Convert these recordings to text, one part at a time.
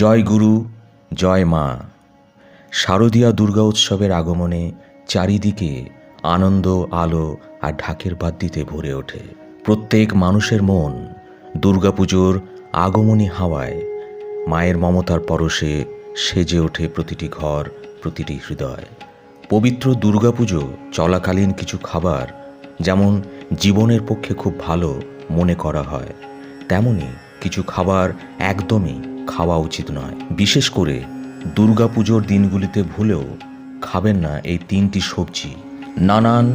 জয় গুরু, জয় মা। শারদীয়া দুর্গা উৎসবের আগমনে চারিদিকে আনন্দ, আলো আর ঢাকের বাদ্যিতে ভরে ওঠে। প্রত্যেক মানুষের মন দুর্গাপুজোর আগমনী হাওয়ায়। মায়ের মমতার পরশে সেজে ওঠে প্রতিটি ঘর, প্রতিটি হৃদয়। পবিত্র দুর্গাপুজো চলাকালীন কিছু খাবার যেমন জীবনের পক্ষে খুব ভালো মনে করা হয়, তেমনি কিছু খাবার একদমই খাওয়া উচিত নয়। বিশেষ করে দুর্গাপুজোর দিনগুলিতে ভুলেও খাবেন না এই তিনটি সবজি। নানান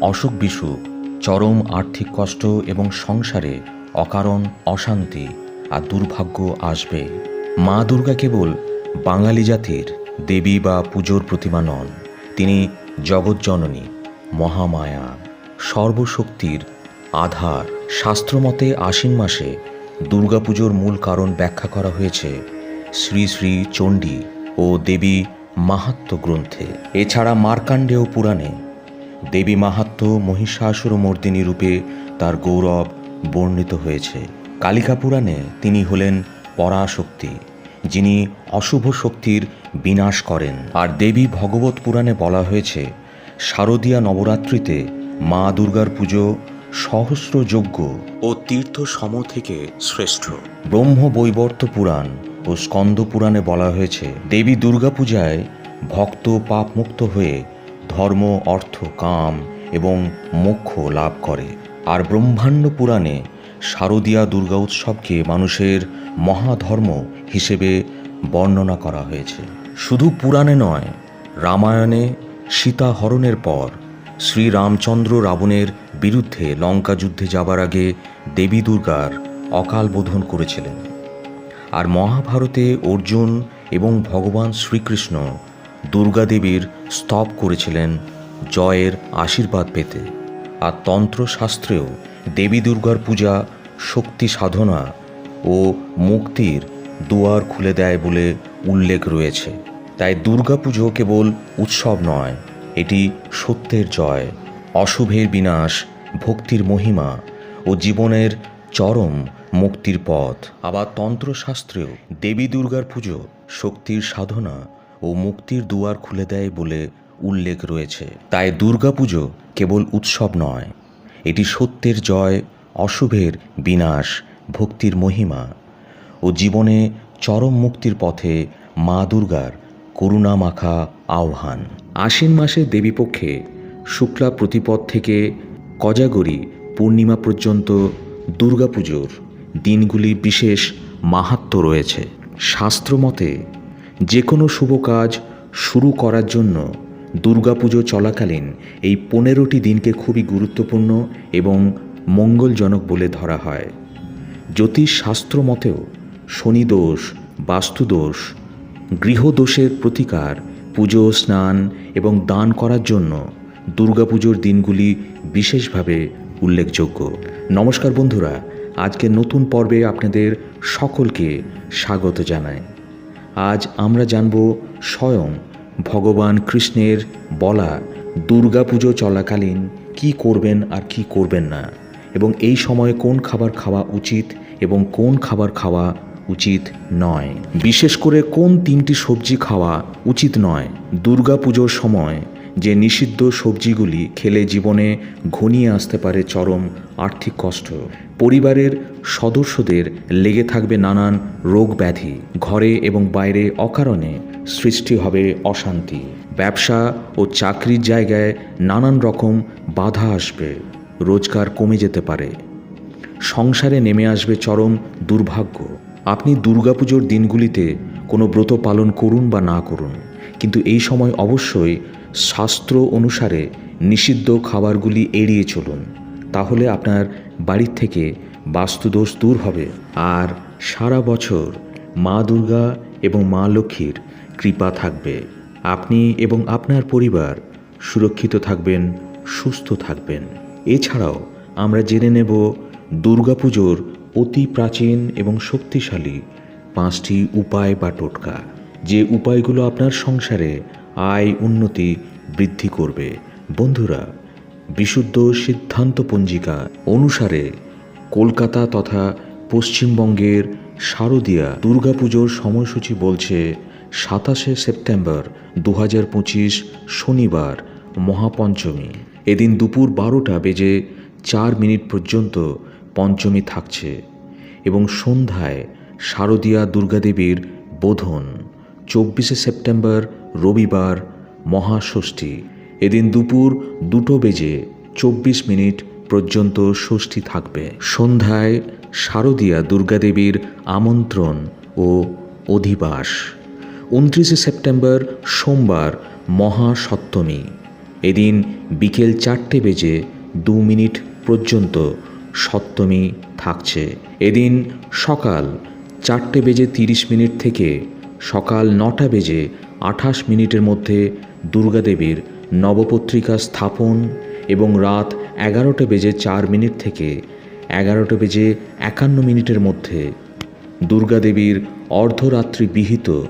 অসুখ বিসুখ, চরম আর্থিক কষ্ট এবং সংসারে অকারণ অশান্তি আর দুর্ভাগ্য আসবে। মা দুর্গা কেবল বাঙালি জাতির দেবী বা পুজোর প্রতিমা নন, তিনি জগৎজননী মহামায়া, সর্বশক্তির আধার। শাস্ত্রমতে আশ্বিন মাসে দুর্গাপুজোর মূল কারণ ব্যাখ্যা করা হয়েছে শ্রী শ্রী চণ্ডী ও দেবী মাহাত্ম্য গ্রন্থে। এছাড়া মার্কাণ্ডেয় পুরাণে দেবী মাহাত্ম্য মহিষাসুর মর্দিনী রূপে তার গৌরব বর্ণিত হয়েছে। কালিকা পুরাণে তিনি হলেন পরাশক্তি, যিনি অশুভ শক্তির বিনাশ করেন। আর দেবী ভগবত পুরাণে বলা হয়েছে, শারদীয়া নবরাত্রিতে মা দুর্গার পুজো সহস্র যজ্ঞ ও তীর্থ সম থেকে শ্রেষ্ঠ। ব্রহ্ম বৈবর্ত পুরাণ ও স্কন্দ পুরাণে বলা হয়েছে দেবী দুর্গা পূজায় ভক্ত পাপমুক্ত হয়ে ধর্ম অর্থ কাম এবং মোক্ষ লাভ করে। আর ব্রহ্মাণ্ড পুরাণে শারদীয়া দুর্গা উৎসবকে মানুষের মহাধর্ম হিসেবে বর্ণনা করা হয়েছে। শুধু পুরাণে নয় রামায়ণে সীতা হরণের পর শ্রীরামচন্দ্র রাবণের বিরুদ্ধে লঙ্কা যুদ্ধে যাবার আগে দেবী দুর্গার অকাল বোধন করেছিলেন। আর মহাভারতে অর্জুন এবং ভগবান শ্রীকৃষ্ণ দুর্গাদেবীর স্তব করেছিলেন জয়ের আশীর্বাদ পেতে। আর তন্ত্রশাস্ত্রেও দেবী দুর্গার পূজা, শক্তি সাধনা ও মুক্তির দুয়ার খুলে দেয় বলে উল্লেখ রয়েছে। তাই দুর্গাপুজো কেবল উৎসব নয় এটি সত্যের জয়, অশুভের বিনাশ, ভক্তির মহিমা ও জীবনের চরম মুক্তির পথ। আবার তন্ত্রশাস্ত্রেও দেবী দুর্গার পুজো শক্তির সাধনা ও মুক্তির দুয়ার খুলে দেয় বলে উল্লেখ রয়েছে। তাই দুর্গাপুজো কেবল উৎসব নয়, এটি সত্যের জয়, অশুভের বিনাশ, ভক্তির মহিমা ও জীবনে চরম মুক্তির পথে মা দুর্গার করুণা মাখা আহ্বান। আশ্বিন মাসের দেবীপক্ষে শুক্লা প্রতিপদ থেকে কজাগরি পূর্ণিমা পর্যন্ত দুর্গাপুজোর দিনগুলি বিশেষ মাহাত্ম্য রয়েছে। শাস্ত্রমতে যে কোনো শুভ কাজ শুরু করার জন্য দুর্গাপুজো চলাকালীন এই পনেরোটি দিনকে খুবই গুরুত্বপূর্ণ এবং মঙ্গলজনক বলে ধরা হয়। জ্যোতিষ শাস্ত্র মতেও শনিদোষ, বাস্তুদোষ, গৃহদোষের প্রতিকার পুজো, স্নান এবং দান করার জন্য দুর্গাপুজোর দিনগুলি বিশেষভাবে উল্লেখযোগ্য। নমস্কার বন্ধুরা আজকে নতুন পর্বে আপনাদের সকলকে স্বাগত জানাই। আজ আমরা জানব স্বয়ং ভগবান কৃষ্ণের বলা দুর্গাপুজো চলাকালীন কি করবেন আর কি করবেন না এবং এই সময়ে কোন খাবার খাওয়া উচিত এবং কোন খাবার খাওয়া উচিত নয়। বিশেষ করে কোন তিনটি সবজি খাওয়া উচিত নয়। দুর্গাপুজোর সময় যে নিষিদ্ধ সবজিগুলি খেলে জীবনে ঘনিয়ে আসতে পারে চরম আর্থিক কষ্ট। পরিবারের সদস্যদের লেগে থাকবে নানান রোগ ব্যাধি। ঘরে এবং বাইরে অকারণে সৃষ্টি হবে অশান্তি। ব্যবসা ও চাকরির জায়গায় নানান রকম বাধা আসবে। রোজগার কমে যেতে পারে। সংসারে নেমে আসবে চরম দুর্ভাগ্য। আপনি দুর্গাপুজোর দিনগুলিতে কোনো ব্রত পালন করুন বা না করুন, কিন্তু এই সময় অবশ্যই শাস্ত্র অনুসারে নিষিদ্ধ খাবারগুলি এড়িয়ে চলুন, তাহলে আপনার বাড়ির থেকে বাস্তুদোষ দূর হবে। আর সারা বছর মা দুর্গা এবং মা লক্ষ্মীর কৃপা থাকবে। আপনি এবং আপনার পরিবার সুরক্ষিত থাকবেন, সুস্থ থাকবেন। এছাড়াও আমরা জেনে নেব দুর্গাপুজোর অতি প্রাচীন এবং শক্তিশালী পাঁচটি উপায় বা টোটকা, যে উপায়গুলো আপনার সংসারে আয় উন্নতি বৃদ্ধি করবে। বন্ধুরা, বিশুদ্ধ সিদ্ধান্ত পঞ্জিকা অনুসারে কলকাতা তথা পশ্চিমবঙ্গের শারদীয়া দুর্গাপুজোর সময়সূচি বলছে সাতাশে সেপ্টেম্বর দু হাজার পঁচিশ শনিবার মহাপঞ্চমী। এদিন দুপুর বারোটা বেজে চার মিনিট পর্যন্ত পঞ্চমী থাকছে এবং সন্ধ্যায় শারদীয়া দুর্গাদেবীর বোধন, চব্বিশে সেপ্টেম্বর রবিবার মহাষষ্ঠী। এদিন দুপুর দুটো বেজে চব্বিশ মিনিট পর্যন্ত ষষ্ঠী থাকবে। সন্ধ্যায় শারদীয়া দুর্গাদেবীর আমন্ত্রণ ও অধিবাস। উনত্রিশে সেপ্টেম্বর সোমবার মহাসপ্তমী। এদিন বিকেল চারটে বেজে দু মিনিট পর্যন্ত সপ্তমী থাকছে। এদিন সকাল চারটে বেজে তিরিশ মিনিট থেকে সকাল নটা বেজে আঠাশ মিনিটের মধ্যে দুর্গাদেবীর নবপত্রিকা স্থাপন এবং রাত এগারোটা বেজে চার মিনিট থেকে এগারোটা বেজে একান্ন মিনিটের মধ্যে দুর্গাদেবীর অর্ধরাত্রি বিহিত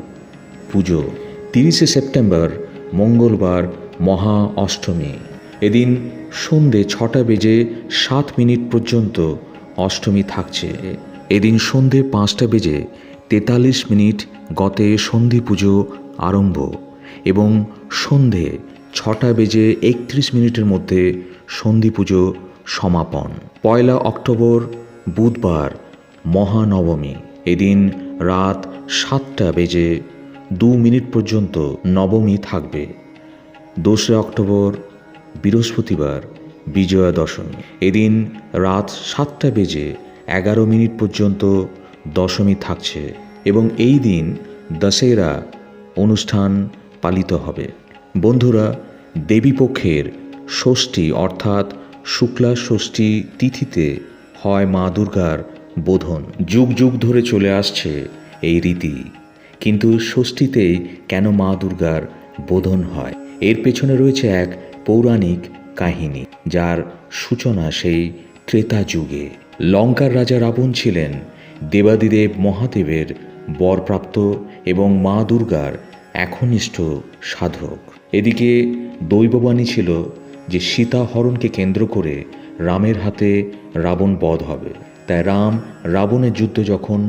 পুজো, তিরিশে সেপ্টেম্বর, মঙ্গলবার, মহা অষ্টমী। এদিন সন্ধে ছটা বেজে সাত মিনিট পর্যন্ত অষ্টমী থাকছে। এদিন সন্ধে পাঁচটা বেজে তেতাল্লিশ মিনিট গতে সন্ধি পুজো আরম্ভ এবং সন্ধে ছটা বেজে একত্রিশ মিনিটের মধ্যে সন্ধি পুজো সমাপন। পয়লা অক্টোবর, বুধবার, মহানবমী। এদিন রাত সাতটা বেজে দু মিনিট পর্যন্ত নবমী থাকবে। দোসরা অক্টোবর বৃহস্পতিবার বিজয়া দশমী এদিন রাত সাতটা বেজে এগারো মিনিট পর্যন্ত দশমী থাকছে এবং এই দিন দশেরা অনুষ্ঠান পালিত হবে। বন্ধুরা, দেবীপক্ষের ষষ্ঠী অর্থাৎ শুক্লা ষষ্ঠী তিথিতে হয় মা দুর্গার বোধন। যুগ যুগ ধরে চলে আসছে এই রীতি। কিন্তু ষষ্ঠীতেই কেন মা দুর্গার বোধন হয়? এর পেছনে রয়েছে এক পৌরাণিক কাহিনী, যার সূচনা সেই ত্রেতা যুগে। লঙ্কার রাজা রাবণ ছিলেন দেবাদিদেব মহাদেবের বরপ্রাপ্ত এবং মা দুর্গার একনিষ্ঠ সাধক। এদিকে দৈববাণী ছিল যে সীতা হরণকে কেন্দ্র করে রামের হাতে রাবণ বধ হবে। তাই রাম রাবণের যুদ্ধ যখন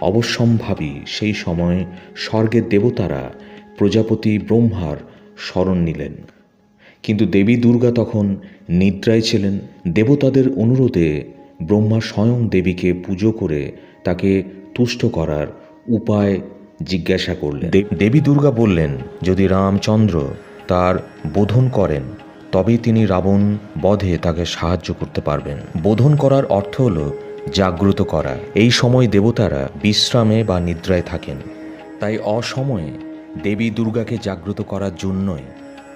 অবশ্যম্ভাবী সেই সময় স্বর্গের দেবতারা প্রজাপতি ব্রহ্মার শরণ নিলেন। কিন্তু দেবী দুর্গা তখন নিদ্রায় ছিলেন। দেবতাদের অনুরোধে ব্রহ্মা স্বয়ং দেবীকে পুজো করে তাকে তুষ্ট করার উপায় জিজ্ঞাসা করলেন। দেবী দুর্গা বললেন, যদি রামচন্দ্র তার বোধন করেন, তবেই তিনি রাবণ বধে তাকে সাহায্য করতে পারবেন। বোধন করার অর্থ হল জাগ্রত করা। এই সময় দেবতারা বিশ্রামে বা নিদ্রায় থাকেন। তাই অসময়ে দেবী দুর্গাকে জাগ্রত করার জন্যই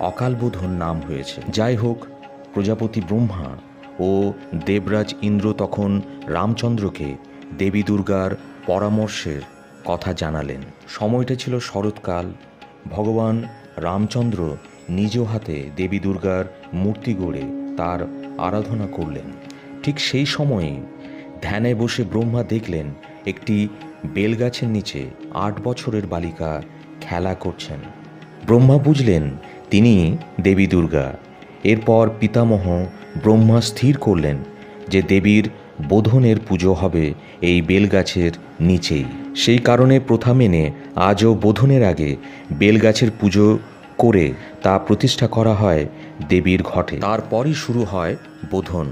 অকালবোধন নাম হয়েছে। যাই হোক, প্রজাপতি ব্রহ্মা ও দেবরাজ ইন্দ্র তখন রামচন্দ্রকে দেবী দুর্গার পরামর্শের কথা জানালেন। সময়টা ছিল শরৎকাল। ভগবান রামচন্দ্র নিজ হাতে দেবী দুর্গার মূর্তি গড়ে তার আরাধনা করলেন। ঠিক সেই সময়ে ধ্যানে বসে ব্রহ্মা দেখলেন, একটি বেলগাছের নিচে আট বছরের বালিকা খেলা করছেন। ব্রহ্মা বুঝলেন তিনি দেবী দুর্গা। এরপর পিতামহ ব্রহ্মা স্থির করলেন যে দেবীর বোধনের পুজো হবে এই বেলগাছের নিচেই। সেই কারণে প্রথা মেনে আজও বোধনের আগে বেলগাছের পুজো করে তা প্রতিষ্ঠা করা হয় দেবীর ঘটে। তারপরই শুরু হয় বোধন।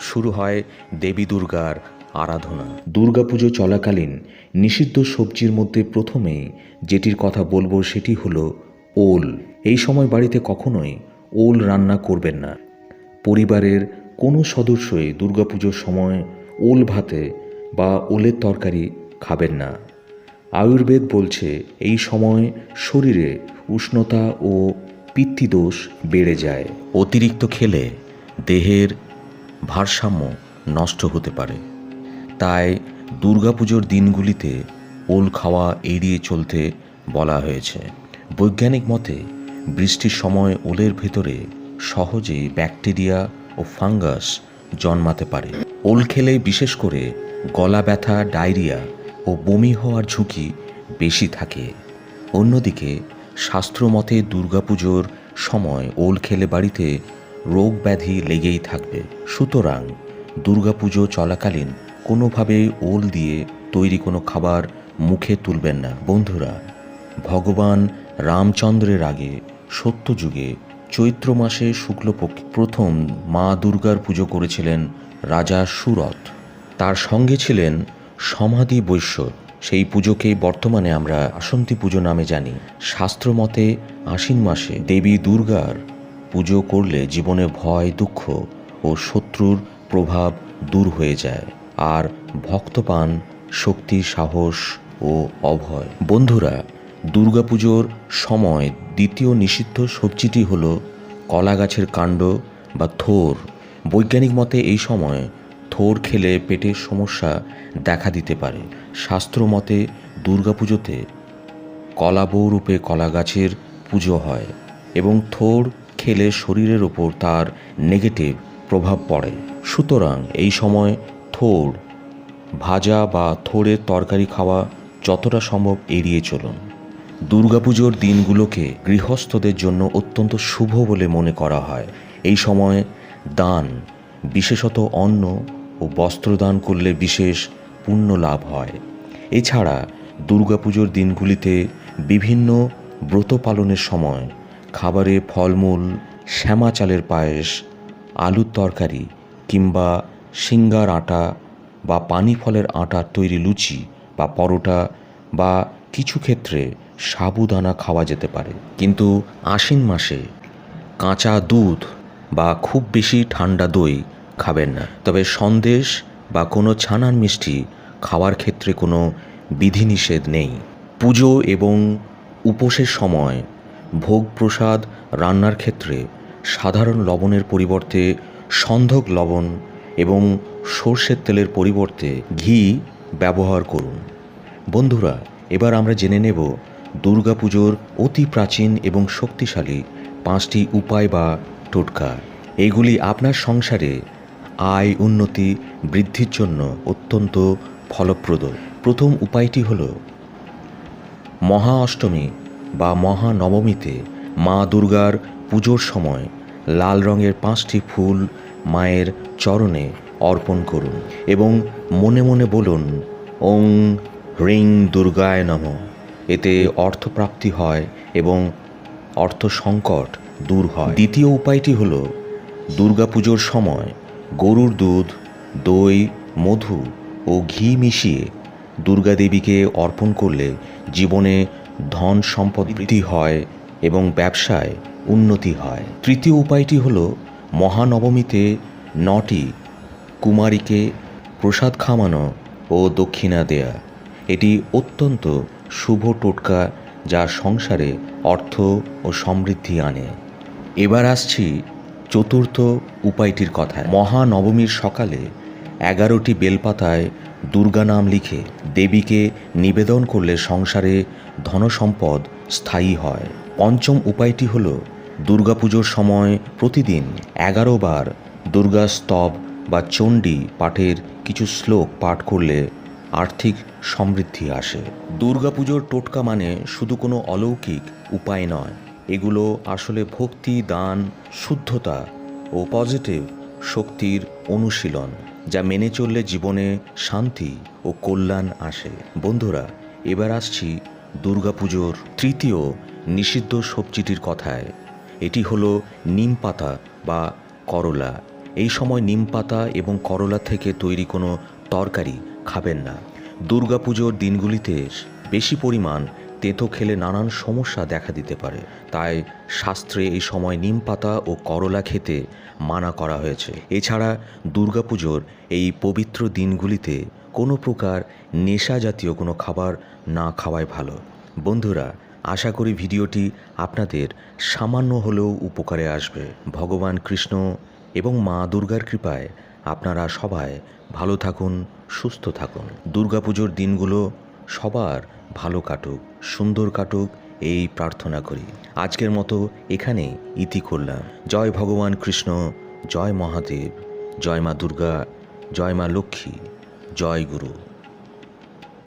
শুরু হয় দেবী দুর্গার আরাধনা। দুর্গাপুজো চলাকালীন নিষিদ্ধ সবজির মধ্যে প্রথমেই যেটির কথা বলব সেটি হলো ওল। এই সময় বাড়িতে কখনোই ওল রান্না করবেন না। পরিবারের কোনো সদস্যই দুর্গাপুজোর সময় ওল ভাতে বা ওলের তরকারি খাবেন না। আয়ুর্বেদ বলছে এই সময় শরীরে উষ্ণতা ও পিত্তিদোষ বেড়ে যায়। অতিরিক্ত খেলে দেহের ভারসাম্য নষ্ট হতে পারে। তাই দুর্গাপুজোর দিনগুলিতে ওল খাওয়া এড়িয়ে চলতে বলা হয়েছে। বৈজ্ঞানিক মতে বৃষ্টির সময় ওলের ভেতরে সহজেই ব্যাকটেরিয়া ও ফাঙ্গাস জন্মাতে পারে। ওল খেলে বিশেষ করে গলা ব্যথা, ডায়রিয়া ও বমি হওয়ার ঝুঁকি বেশি থাকে। অন্যদিকে, শাস্ত্রমতে দুর্গাপুজোর সময় ওল খেলে বাড়িতে রোগ ব্যাধি লেগেই থাকবে। সুতরাং দুর্গাপুজো চলাকালীন কোনোভাবেই ওল দিয়ে তৈরি কোনো খাবার মুখে তুলবেন না। বন্ধুরা, ভগবান রামচন্দ্রের আগে সত্যযুগে চৈত্র মাসে শুক্লপক্ষ প্রথম মা দুর্গার পুজো করেছিলেন রাজা সুরথ। তার সঙ্গে ছিলেন সমাধি বৈশ্য। সেই পুজোকেই বর্তমানে আমরা আসন্তী পুজো নামে জানি। শাস্ত্রমতে আশ্বিন মাসে দেবী দুর্গার পুজো করলে জীবনে ভয়, দুঃখ ও শত্রুর প্রভাব দূর হয়ে যায় আর ভক্ত পান শক্তি, সাহস ও অভয়। বন্ধুরা দুর্গাপুজোর সময় দ্বিতীয় নিষিদ্ধ সবজিটি হল কলা গাছের কাণ্ড বা থোর। বৈজ্ঞানিক মতে এই সময় থোর খেলে পেটের সমস্যা দেখা দিতে পারে। শাস্ত্র মতে দুর্গাপুজোতে কলা বউরূপে কলা গাছের পুজো হয় এবং থোর খেলে শরীরের ওপর তার নেগেটিভ প্রভাব পড়ে। সুতরাং এই সময় থোর, ভাজা বা থোড়ের তরকারি খাওয়া যতটা সম্ভব এড়িয়ে চলুন। দুর্গাপুজোর দিনগুলোকে গৃহস্থদের জন্য অত্যন্ত শুভ বলে মনে করা হয়। এই সময় দান, বিশেষত অন্ন ও বস্ত্রদান করলে বিশেষ পুণ্য লাভ হয়। এছাড়া দুর্গাপুজোর দিনগুলিতে বিভিন্ন ব্রত পালনের সময় খাবারে ফলমূল, শ্যামা চালের পায়েস, আলুর তরকারি কিংবা সিঙ্গার আটা বা পানি ফলের আটার তৈরি লুচি বা পরোটা বা কিছু ক্ষেত্রে সাবুদানা খাওয়া যেতে পারে। কিন্তু আশ্বিন মাসে কাঁচা দুধ বা খুব বেশি ঠান্ডা দই খাবেন না। তবে সন্দেশ বা কোনো ছানার মিষ্টি খাওয়ার ক্ষেত্রে কোনো বিধিনিষেধ নেই। পুজো এবং উপোসের সময় ভোগ প্রসাদ রান্নার ক্ষেত্রে সাধারণ লবণের পরিবর্তে সন্ধক লবণ এবং সর্ষের তেলের পরিবর্তে ঘি ব্যবহার করুন। বন্ধুরা এবার আমরা জেনে নেব দুর্গাপুজোর অতি প্রাচীন এবং শক্তিশালী পাঁচটি উপায় বা টোটকা। এগুলি আপনার সংসারে আয় উন্নতি বৃদ্ধির জন্য অত্যন্ত ফলপ্রদ। প্রথম উপায়টি হল মহা অষ্টমী বা মহানবমীতে মা দুর্গার পুজোর সময় লাল রঙের পাঁচটি ফুল মায়ের চরণে অর্পণ করুন এবং মনে মনে বলুন, ওং হ্রিং দুর্গায় নম। এতে অর্থপ্রাপ্তি হয় এবং অর্থ সংকট দূর হয়। দ্বিতীয় উপায়টি হল দুর্গাপুজোর সময় গরুর দুধ, দই, মধু ও ঘি মিশিয়ে দুর্গাদেবীকে অর্পণ করলে জীবনে ধন সম্পদ বৃদ্ধি হয় এবং ব্যবসায় উন্নতি হয়। তৃতীয় উপায়টি হল মহানবমীতে নটি কুমারীকে প্রসাদ খাওয়ানো ও দক্ষিণা দেয়া। এটি অত্যন্ত শুভ টোটকা যা সংসারে অর্থ ও সমৃদ্ধি আনে। এবার আসছি চতুর্থ উপায়টির কথায়। মহানবমীর সকালে এগারোটি বেলপাতায় দুর্গা নাম লিখে দেবীকে নিবেদন করলে সংসারে ধনসম্পদ স্থায়ী হয়। পঞ্চম উপায়টি হল দুর্গাপুজোর সময় প্রতিদিন এগারো বার দুর্গা স্তব বা চণ্ডী পাঠের কিছু শ্লোক পাঠ করলে আর্থিক সমৃদ্ধি আসে। দুর্গাপুজোর টোটকা মানে শুধু কোনো অলৌকিক উপায় নয়। এগুলো আসলে ভক্তি, দান, শুদ্ধতা ও পজিটিভ শক্তির অনুশীলন যা মেনে চললে জীবনে শান্তি ও কল্যাণ আসে। বন্ধুরা, এবার আসছি দুর্গাপুজোর তৃতীয় নিষিদ্ধ সবজিটির কথায়। এটি হলো নিম পাতা বা করলা। এই সময় নিম পাতা এবং করলা থেকে তৈরি কোনো তরকারি খাবেন না। দুর্গাপুজোর দিনগুলিতে বেশি পরিমাণ তেঁতো খেলে নানান সমস্যা দেখা দিতে পারে। তাই শাস্ত্রে এই সময় নিম পাতা ও করলা খেতে মানা করা হয়েছে। এছাড়া দুর্গাপুজোর এই পবিত্র দিনগুলিতে কোনো প্রকার নেশা জাতীয় কোনো খাবার না খাওয়াই ভালো। বন্ধুরা, আশা করি ভিডিওটি আপনাদের সামান্য হলেও উপকারে আসবে। ভগবান কৃষ্ণ এবং মা দুর্গার কৃপায় আপনারা সবাই ভালো থাকুন, সুস্থ থাকুন। দুর্গাপুজোর দিনগুলো সবার ভালো কাটুক, সুন্দর কাটুক এই প্রার্থনা করি। আজকের মতো এখানে ইতি করলাম। জয় ভগবান কৃষ্ণ, জয় মহাদেব, জয় মা দুর্গা, জয় মা লক্ষ্মী, জয় গুরু।